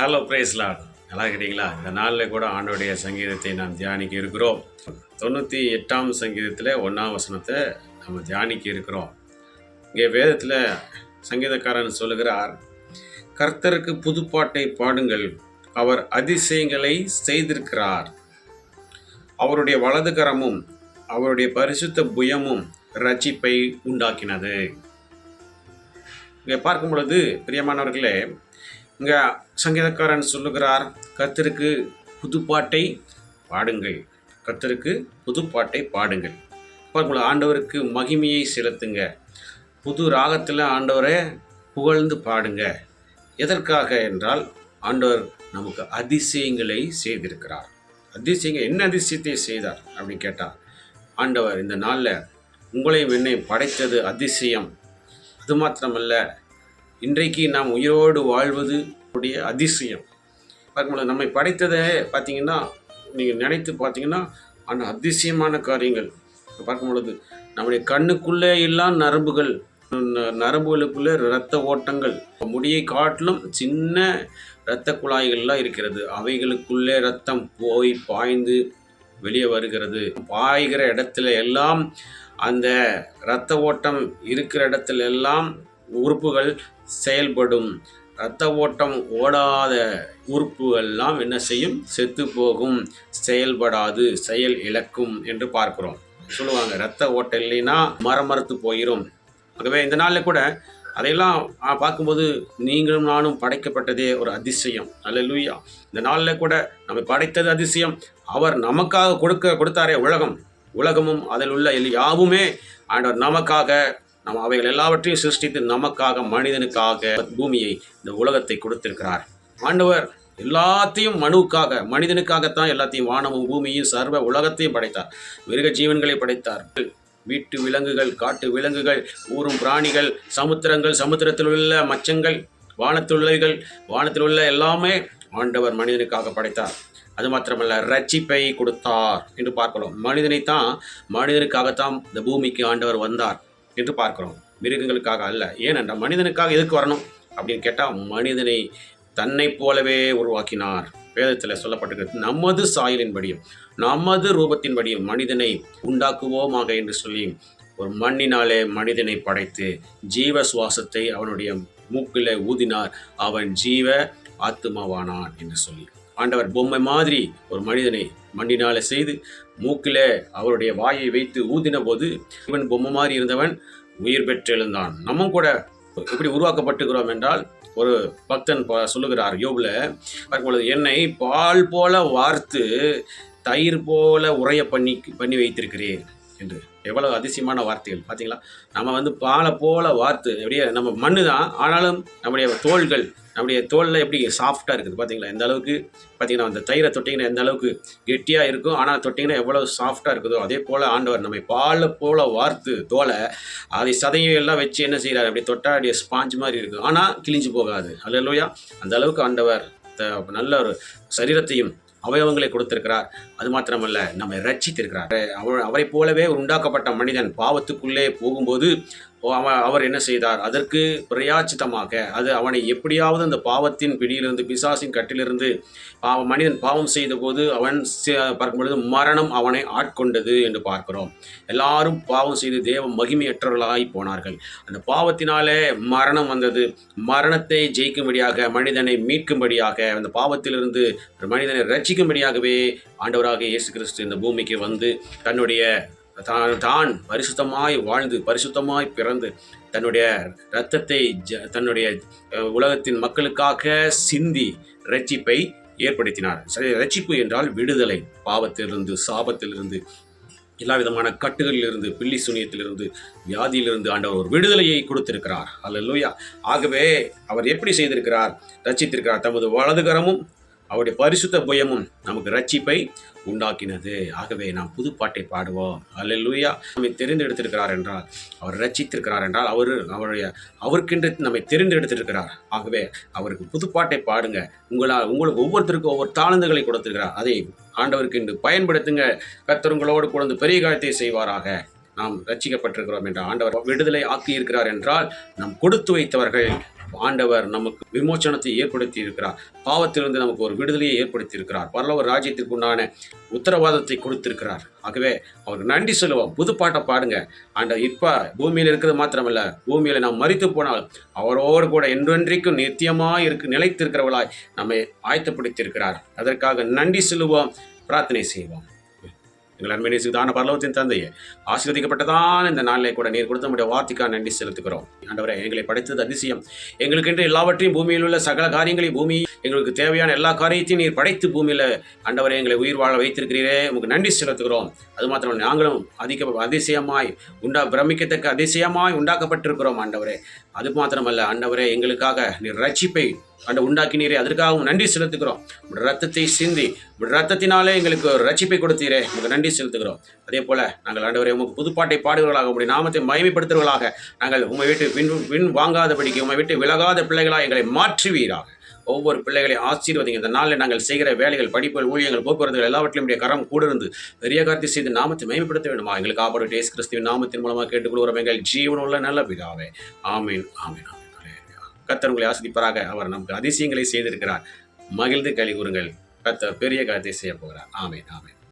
Hello பிரேஸ்லா நல்லா இருக்கிறீங்களா? இந்த நாளில் கூட ஆண்டோடைய சங்கீதத்தை நாம் தியானிக்க இருக்கிறோம். தொண்ணூற்றி எட்டாம் சங்கீதத்தில் ஒன்றாம் வசனத்தை நம்ம தியானிக்க இருக்கிறோம். இங்கே வேதத்தில் சங்கீதக்காரன் சொல்லுகிறார் கர்த்தருக்கு புதுப்பாட்டை பாடுங்கள். அவர் அதிசயங்களை செய்திருக்கிறார். அவருடைய வலதுகரமும் அவருடைய பரிசுத்த புயமும் ரட்சிப்பை உண்டாக்கினது. இங்கே பார்க்கும் பொழுது பிரியமானவர்களே இங்கே சங்கீதக்காரன் சொல்லுகிறார் கத்திற்கு புதுப்பாட்டை பாடுங்கள். கத்திற்கு புதுப்பாட்டை பாடுங்கள். பாருங்களா ஆண்டவருக்கு மகிமையை செலுத்துங்க. புது ராகத்தில் ஆண்டவரை புகழ்ந்து பாடுங்க. எதற்காக என்றால் ஆண்டவர் நமக்கு அதிசயங்களை செய்திருக்கிறார். அதிசயங்கள் என்ன அதிசயத்தை செய்தார் அப்படின்னு கேட்டார் ஆண்டவர் இந்த நாளில் உங்களையும் என்னையும் படைத்தது அதிசயம். அது மாத்திரமல்ல இன்றைக்கு நாம் உயிரோடு வாழ்வது உடைய அதிசயம். பார்க்கும்போது நம்மை படைத்ததை பார்த்தீங்கன்னா நீங்கள் நினைத்து பார்த்தீங்கன்னா அந்த அதிசயமான காரியங்கள். பார்க்கும் பொழுது நம்முடைய கண்ணுக்குள்ளே எல்லாம் நரம்புகள் நரம்புகளுக்குள்ளே இரத்த ஓட்டங்கள் முடியை காட்டிலும் சின்ன இரத்த குழாய்கள்லாம் இருக்கிறது. அவைகளுக்குள்ளே ரத்தம் போய் பாய்ந்து வெளியே வருகிறது. பாய்கிற இடத்துல எல்லாம் அந்த இரத்த ஓட்டம் இருக்கிற இடத்துல எல்லாம் உறுப்புகள் செயல்படும். இரத்த ஓட்டம் ஓடாத உறுப்புகள்லாம் என்ன செய்யும்? செத்து போகும். செயல்படாது. செயல் இழக்கும் என்று பார்க்கிறோம். சொல்லுவாங்க இரத்த ஓட்டம் இல்லைன்னா மரம் மறுத்து போயிடும் ஆகவே இந்த நாளில் கூட அதையெல்லாம் பார்க்கும்போது நீங்களும் நானும் படைக்கப்பட்டதே ஒரு அதிசயம். அல்லேலூயா. இந்த நாளில் கூட நம்ம படைத்தது அதிசயம். அவர் நமக்காக கொடுக்க கொடுத்தாரே உலகம். உலகமும் அதில் உள்ள எல் யாவுமே ஆண்டவர் நமக்காக நம்ம அவைகள் எல்லாவற்றையும் சிருஷ்டித்து நமக்காக மனிதனுக்காக பூமியை இந்த உலகத்தை கொடுத்திருக்கிறார். ஆண்டவர் எல்லாத்தையும் மனுவுக்காக மனிதனுக்காகத்தான் எல்லாத்தையும் வானமும் பூமியும் சர்வ உலகத்தையும் படைத்தார். மிருக ஜீவன்களை படைத்தார். வீட்டு விலங்குகள் காட்டு விலங்குகள் ஊரும் பிராணிகள் சமுத்திரங்கள் சமுத்திரத்தில் உள்ள மச்சங்கள் வானத்தில் வானத்தில் உள்ள எல்லாமே ஆண்டவர் மனிதனுக்காக படைத்தார். அது மாத்திரமல்ல ரட்சிப்பை கொடுத்தார் என்று பார்க்கலாம் மனிதனைத்தான் மனிதனுக்காகத்தான் இந்த பூமிக்கு ஆண்டவர் வந்தார். என்று பார்க்கிறோம் மிருகங்களுக்காக அல்ல. ஏனென்றால் மனிதனுக்காக எதுக்கு வரணும்? அப்படின்னு கேட்டால் மனிதனை தன்னைப் போலவே உருவாக்கினார். வேதத்தில் சொல்லப்பட்டிருக்கிறது நமது சாயலின்படியும் நமது ரூபத்தின்படியும் மனிதனை உண்டாக்குவோமாக என்று சொல்லி ஒரு மண்ணினாலே மனிதனை படைத்து ஜீவ சுவாசத்தை அவனுடைய மூக்கில் ஊதினார். அவன் ஜீவ ஆத்துமாவானான் என்று சொல்லி. ஆண்டவர் பொம்மை மாதிரி ஒரு மனிதனை மண்டினால செய்து மூக்கில் அவருடைய வாயை வைத்து ஊதின போது இவன் பொம்மை மாதிரி இருந்தவன் உயிர் பெற்றெழுந்தான். நம்ம கூட எப்படி உருவாக்கப்பட்டுக்கிறோம் என்றால் ஒரு பக்தன் ப- சொல்லுகிறார் யோபில் பார்க்கும்பொழுது என்னை பால் போல வார்த்து தயிர் போல உரைய பண்ணி பண்ணி வைத்திருக்கிறேன் என்று. எவ்வளவு அதிசயமான வார்த்தைகள். பார்த்தீங்களா நம்ம வந்து பாலை போல வார்த்து எப்படியே நம்ம மண்ணு தான் ஆனாலும் நம்முடைய தோள்கள் நம்முடைய தோலில் எப்படி சாஃப்டாக இருக்குது பார்த்தீங்களா எந்த அளவுக்கு? பார்த்தீங்கன்னா அந்த தயிரை தொட்டிங்கன்னா எந்த அளவுக்கு கெட்டியாக இருக்கும் ஆனால் தொட்டிங்கன்னா எவ்வளோ சாஃப்டாக இருக்குதோ அதே போல் ஆண்டவர் நம்மை பாலை போல வார்த்து தோலை அதை சதையெல்லாம் வச்சு என்ன செய்கிறார் அப்படி தொட்டா அப்படியே ஸ்பாஞ்ச் மாதிரி இருக்கும். ஆனால் கிழிஞ்சு போகாது. அல்லையா அந்த அளவுக்கு ஆண்டவர் த- நல்ல ஒரு சரீரத்தையும் அவயவங்களை கொடுத்திருக்கிறார். அது மாத்திரமல்ல நம்மை ரட்சித்திருக்கிறார். அவரை போலவே ஒரு உண்டாக்கப்பட்ட மனிதன் பாவத்துக்குள்ளே போகும்போது அவ- அவர் என்ன செய்தார்? அதற்கு பிரயாச்சித்தமாக அது அவனை எப்படியாவது அந்த பாவத்தின் பிடியிலிருந்து பிசாசின் கட்டிலிருந்து பாவ மனிதன் பாவம் செய்தபோது அவன் சி- பார்க்கும் பொழுது மரணம் அவனை ஆட்கொண்டது என்று பார்க்கிறோம். எல்லாரும் பாவம் செய்து தேவ மகிமையற்றவர்களாய் போனார்கள். அந்த பாவத்தினாலே மரணம் வந்தது. மரணத்தை ஜெயிக்கும்படியாக மனிதனை மீட்கும்படியாக அந்த பாவத்திலிருந்து மனிதனை ரட்சிக்கும்படியாகவே ஆண்டவராக இயேசு கிறிஸ்து இந்த பூமிக்கு வந்து தன்னுடைய தான் தான் பரிசுத்தமாய் வாழ்ந்து பரிசுத்தமாய் பிறந்து தன்னுடைய இரத்தத்தை ஜ- தன்னுடைய உலகத்தின் மக்களுக்காக சிந்தி ரட்சிப்பை ஏற்படுத்தினார். சரி ரட்சிப்பு என்றால் விடுதலை. பாவத்திலிருந்து சாபத்திலிருந்து எல்லா விதமான கட்டுகளிலிருந்து பில்லி சுனியத்திலிருந்து வியாதியிலிருந்து ஆண்டவர் ஒரு விடுதலையை கொடுத்திருக்கிறார். அல்லேலூயா ஆகவே அவர் எப்படி செய்திருக்கிறார்? ரச்சித்திருக்கிறார் தமது வலதுகரமும் அவருடைய பரிசுத்த புயமும் நமக்கு ரட்சிப்பை உண்டாக்கினது. ஆகவே நாம் புதுப்பாட்டை பாடுவோம். அல்லேலூயா நம்மை தெரிந்தெடுத்திருக்கிறார் என்றால் அவர் ரட்சித்திருக்கிறார் என்றால் அவர் அவருடைய அவருக்கென்று நம்மை தெரிந்தெடுத்திருக்கிறார். ஆகவே அவருக்கு புதுப்பாட்டை பாடுங்க. உங்களால் உங்களுக்கு ஒவ்வொருத்தருக்கும் ஒவ்வொரு தாழ்ந்துகளை கொடுத்திருக்கிறார். அதை ஆண்டவருக்கு என்று பயன்படுத்துங்க. கத்தருங்களோடு உங்களோடு கொண்டு பெரிய காலத்தை செய்வாராக. நாம் ரட்சிக்கப்பட்டிருக்கிறோம் என்ற ஆண்டவர் விடுதலை ஆக்கி இருக்கிறார் என்றால் நாம் கொடுத்து வைத்தவர்கள் ஆண்டவர் நமக்கு விமோச்சனத்தை ஏற்படுத்தி இருக்கிறார் பாவத்திலிருந்து நமக்கு ஒரு விடுதலையை ஏற்படுத்தி இருக்கிறார் பரலோக ராஜ்யத்திற்கு உண்டான உத்தரவாதத்தை கொடுத்திருக்கிறார். ஆகவே அவருக்கு நன்றி சொல்லுவோம். புதுப்பாட்டை பாடுங்க. ஆண்ட இப்போ பூமியில் இருக்கிறது மாத்திரமல்ல பூமியில் நாம் மறித்து போனால் அவரோடு கூட என்றென்றைக்கும் நித்தியமாக இருக்கு நிலைத்திருக்கிறவளாய் நம்மை ஆயத்தப்படுத்தியிருக்கிறார். அதற்காக நன்றி சொல்லுவோம் பிரார்த்தனை செய்வோம். எங்கள் அன்பை நேசிதான பரலோகத்தின் தந்தையே ஆசீர்வதிக்கப்பட்டதான இந்த நாளிலே கூட நீர் கொடுத்த நம்முடைய வார்த்தைக்காக நன்றி செலுத்துகிறோம். ஆண்டவரை எங்களை படைத்தது அதிசயம். எங்களுக்கென்று எல்லாவற்றையும் பூமியில் உள்ள சகல காரியங்களையும் பூமி எங்களுக்கு தேவையான எல்லா காரியத்தையும் நீர் படைத்து பூமியில் ஆண்டவரை எங்களை உயிர் வாழ வைத்திருக்கிறீரே உங்களுக்கு நன்றி செலுத்துகிறோம். அது மாத்திரம் நாங்களும் அதிக அதிசயமாய் உண்டா பிரமிக்கத்தக்க அதிசயமாய் உண்டாக்கப்பட்டிருக்கிறோம் ஆண்டவரே. அது மாத்திரமல்ல அண்டவரே எங்களுக்காக நீர் ரட்சிப்பை அண்ட உண்டாக்கினீரே. அதற்காகவும் நன்றி செலுத்துகிறோம். ரத்தத்தை சிந்தி ரத்தத்தினாலே எங்களுக்கு ஒரு ரட்சிப்பை கொடுத்தீரே. உங்களுக்கு நன்றி செலுத்துகிறோம். அதே போல நாங்கள் ஆண்டவரே உமக்கு புதுப்பாட்டை பாடுகிறவர்களாக உங்களுடைய நாமத்தை மகிமைப்படுத்துகிறவர்களாக நாங்கள் உங்கள் வீட்டு பின் பின் வாங்காதபடிக்கு உங்கள் வீட்டு விலகாத பிள்ளைகளாக எங்களை மாற்றுவீராக. ஒவ்வொரு பிள்ளைகளை ஆசீர்வதிங்க இந்த நாளில் நாங்கள் செய்கிற வேலைகள் படிப்புகள் ஊழியங்கள் போக்குவரத்துகள் எல்லாவற்றிலும் உடைய கரம் கூட இருந்து பெரிய கார்த்தி செய்து நாமத்தை மேம்படுத்த வேண்டுமா? எங்களுக்கு காப்பாடு டேஸ் கிறிஸ்துவின் நாமத்தின் மூலமாக கேட்டுக்கொள்கிறோம் எங்கள் ஜீவனுள்ள நல்ல பிதாவே. ஆமீன் ஆமீன் ஆமீன். கத்தர் உங்களை ஆசிரிப்பாராக அவர் நமக்கு அதிசயங்களை செய்திருக்கிறார். மகிழ்ந்து கழி கூறுங்கள். கத்தர் பெரிய காரியத்தை செய்ய போகிறார். ஆமீன் ஆமீன்.